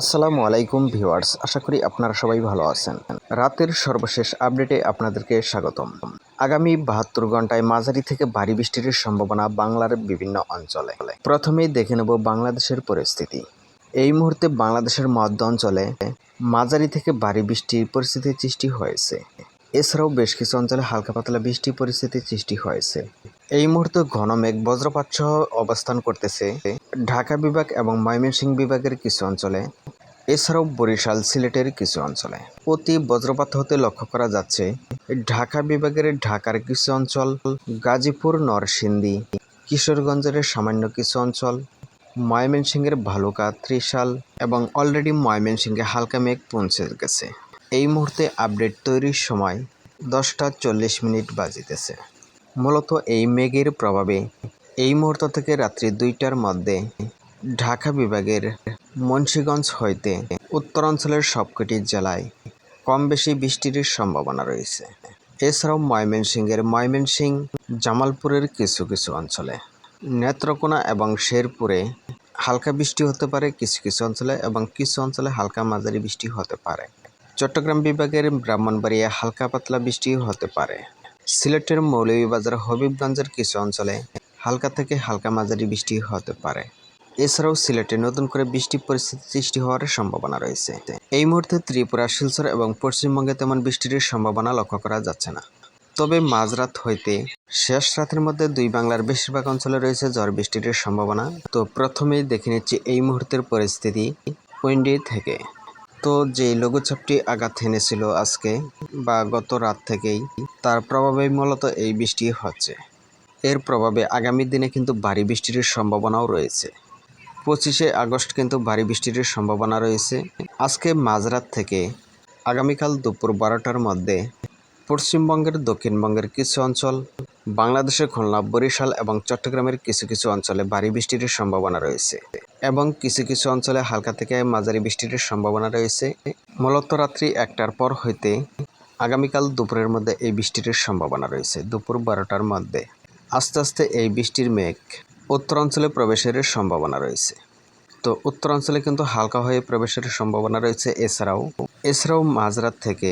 আসসালামু আলাইকুম ভিউয়ার্স, আশা করি আপনারা সবাই ভালো আছেন। রাতের সর্বশেষ আপডেটে আপনাদেরকে স্বাগতম। আগামী বাহাত্তর ঘন্টায় মাঝারি থেকে ভারী বৃষ্টির সম্ভাবনা বাংলার বিভিন্ন অঞ্চলে। প্রথমেই দেখে নেব বাংলাদেশের পরিস্থিতি। এই মুহূর্তে বাংলাদেশের মধ্য অঞ্চলে মাঝারি থেকে ভারী বৃষ্টির পরিস্থিতি সৃষ্টি হয়েছে। এছাড়াও বেশ কিছু অঞ্চলে হালকা পাতলা বৃষ্টি পরিস্থিতির সৃষ্টি হয়েছে। এই মুহূর্তে ঘন মেঘ বজ্রপাত সহ অবস্থান করতেছে ঢাকা বিভাগ এবং ময়মনসিংহ বিভাগের কিছু অঞ্চলে। এছাড়াও বরিশাল সিলেটের কিছু অঞ্চলে। অতি বজ্রপাত হতে লক্ষ্য করা যাচ্ছে ঢাকা বিভাগের ঢাকার কিছু অঞ্চল, গাজীপুর, নরসিংদী, কিশোরগঞ্জের সামান্য কিছু অঞ্চল, ময়মনসিংহের ভালুকা, ত্রিশাল এবং অলরেডি ময়মনসিংহে হালকা মেঘ পৌঁছে গেছে। এই মুহূর্তে আপডেট তৈরির সময় দশটা চল্লিশ মিনিট বাজিতেছে। মূলত এই মেঘের প্রভাবে এই মুহূর্ত থেকে রাত্রি দুইটার মধ্যে ঢাকা বিভাগের মুন্সীগঞ্জ হইতে উত্তরাঞ্চলের সবকটি জেলায় কম বেশি বৃষ্টির সম্ভাবনা রয়েছে। এছাড়াও ময়মনসিংহের ময়মনসিং জামালপুরের কিছু কিছু অঞ্চলে। নেত্রকোনা এবং শেরপুরে হালকা বৃষ্টি হতে পারে কিছু কিছু অঞ্চলে এবং কিছু অঞ্চলে হালকা মাঝারি বৃষ্টি হতে পারে। চট্টগ্রাম বিভাগের ব্রাহ্মণবাড়িয়া হালকা পাতলা বৃষ্টি হতে পারে। সিলেটের মৌলভীবাজার হবিবগঞ্জের কিছু অঞ্চলে হালকা থেকে হালকা মাঝারি বৃষ্টি হতে পারে। এছাড়াও সিলেটে নতুন করে বৃষ্টি পরিস্থিতি সৃষ্টি হওয়ার সম্ভাবনা রয়েছে। এই মুহূর্তে ত্রিপুরা, শিলচর এবং পশ্চিমবঙ্গে তেমন বৃষ্টির সম্ভাবনা লক্ষ্য করা যাচ্ছে না। তবে মাঝরাত হইতে শেষ রাতের মধ্যে দুই বাংলার বেশিরভাগ অঞ্চলে রয়েছে ঝড় বৃষ্টির সম্ভাবনা। তো প্রথমেই দেখে নিচ্ছি এই মুহূর্তের পরিস্থিতি উইন্ডি থেকে। তো যে লঘুচাপটি আঘাত হেনেছিল আজকে বা গত রাত থেকেই, তার প্রভাবে মূলত এই বৃষ্টি হচ্ছে। এর প্রভাবে আগামী দিনে কিন্তু ভারী বৃষ্টির সম্ভাবনাও রয়েছে। পঁচিশে আগস্ট কিন্তু ভারী বৃষ্টির সম্ভাবনা রয়েছে। আজকে মাঝরাত থেকে আগামীকাল দুপুর বারোটার মধ্যে পশ্চিমবঙ্গের দক্ষিণবঙ্গের কিছু অঞ্চল, বাংলাদেশের খুলনা, বরিশাল এবং চট্টগ্রামের কিছু কিছু অঞ্চলে ভারী বৃষ্টির সম্ভাবনা রয়েছে এবং কিছু কিছু অঞ্চলে হালকা থেকে মাঝারি বৃষ্টির সম্ভাবনা রয়েছে। মূলত রাত্রি একটার পর হইতে আগামীকাল দুপুরের মধ্যে এই বৃষ্টির সম্ভাবনা রয়েছে। দুপুর বারোটার মধ্যে আস্তে আস্তে এই বৃষ্টির মেঘ উত্তরাঞ্চলে প্রবেশের সম্ভাবনা রয়েছে। তো উত্তরাঞ্চলে কিন্তু হালকা হয়ে প্রবেশের সম্ভাবনা রয়েছে এছাড়াও। এছাড়াও মাঝরাত থেকে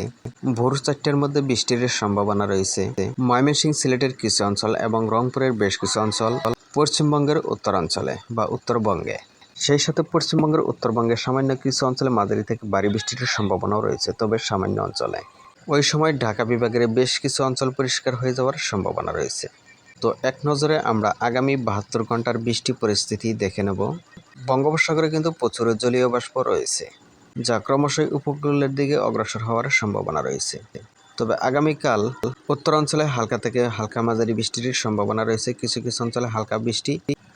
ভোর চারটের মধ্যে বৃষ্টির সম্ভাবনা রয়েছে। ময়মনসিংহ সিলেটের কিছু অঞ্চল এবং রংপুরের বেশ কিছু অঞ্চল পশ্চিমবঙ্গের উত্তরাঞ্চলে বা উত্তরবঙ্গে। সেই সাথে পশ্চিমবঙ্গের উত্তরবঙ্গের সামান্য কিছু অঞ্চলে মাঝারি থেকে ভারী বৃষ্টির সম্ভাবনাও রয়েছে, তবে সামান্য অঞ্চলে। ওই সময় ঢাকা বিভাগের বেশ কিছু অঞ্চল পরিষ্কার হয়ে যাওয়ার সম্ভাবনা রয়েছে। তো এক নজরে আমরা আগামী বাহাত্তর ঘণ্টার বৃষ্টি পরিস্থিতি দেখে নেব। বঙ্গোপসাগরে কিন্তু প্রচুর জলীয় বাষ্প রয়েছে, যা ক্রমশই উপকূলের দিকে অগ্রসর হওয়ার সম্ভাবনা রয়েছে। তবে আগামীকাল উত্তরাঞ্চলে হালকা থেকে হালকা মাঝারি বৃষ্টির সম্ভাবনা রয়েছে, কিছু কিছু অঞ্চলে হালকা বৃষ্টি,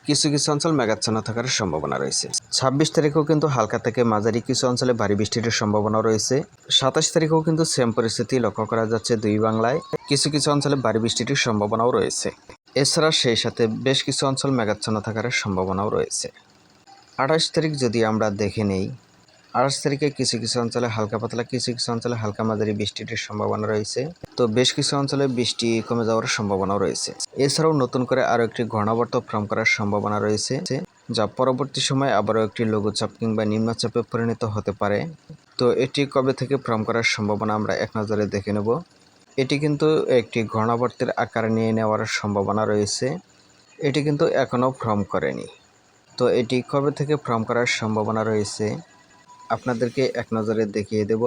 কিছু কিছু অঞ্চল মেঘাচ্ছন্ন থাকার সম্ভাবনা রয়েছে। ছাব্বিশ তারিখেও কিন্তু হালকা থেকে মাঝারি কিছু অঞ্চলে ভারী বৃষ্টির সম্ভাবনা রয়েছে। সাতাশ তারিখেও কিন্তু সেম পরিস্থিতি লক্ষ্য করা যাচ্ছে দুই বাংলায়, কিছু কিছু অঞ্চলে ভারী বৃষ্টির সম্ভাবনাও রয়েছে। এছাড়া সেই সাথে বেশ কিছু অঞ্চল মেঘাচ্ছন্ন থাকার সম্ভাবনাও রয়েছে। আঠাশ তারিখ যদি আমরা দেখে নেই, আঠাশ তারিখে কিছু কিছু অঞ্চলে হালকা পাতলা, কিছু কিছু অঞ্চলে হালকা মাঝারি বৃষ্টির সম্ভাবনা রয়েছে। তো বেশ কিছু অঞ্চলে বৃষ্টি কমে যাওয়ার সম্ভাবনাও রয়েছে। এছাড়াও নতুন করে আরও একটি ঘূর্ণাবর্ত ফর্ম করার সম্ভাবনা রয়েছে, যা পরবর্তী সময় আবারও একটি লঘুচাপ কিংবা নিম্নচাপে পরিণত হতে পারে। তো এটি কবে থেকে ফর্ম করার সম্ভাবনা আমরা এক নজরে দেখে নেব। এটি কিন্তু একটি ঘূর্ণাবর্তের আকার নিয়ে নেওয়ার সম্ভাবনা রয়েছে। এটি কিন্তু এখনও ফর্ম করেনি। তো এটি কবে থেকে ফর্ম করার সম্ভাবনা রয়েছে, আপনাদেরকে এক নজরে দেখিয়ে দেব।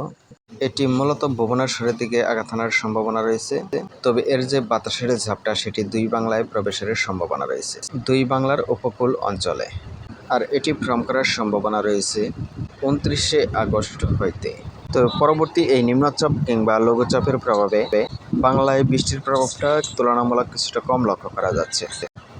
এটি মূলত ভুবনেশ্বরের দিকে আঘাত আনার সম্ভাবনা রয়েছে, তবে এর যে বাতাসের ঝাপটা সেটি দুই বাংলায় প্রবেশের সম্ভাবনা রয়েছে। দুই বাংলার উপকূল অঞ্চলে। আর এটি ফর্ম করার সম্ভাবনা রয়েছে উনত্রিশে আগস্ট হইতে। তো পরবর্তী এই নিম্নচাপ কিংবা লঘুচাপের প্রভাবে বাংলায় বৃষ্টির প্রভাবটা তুলনামূলক কিছুটা কম লক্ষ্য করা যাচ্ছে।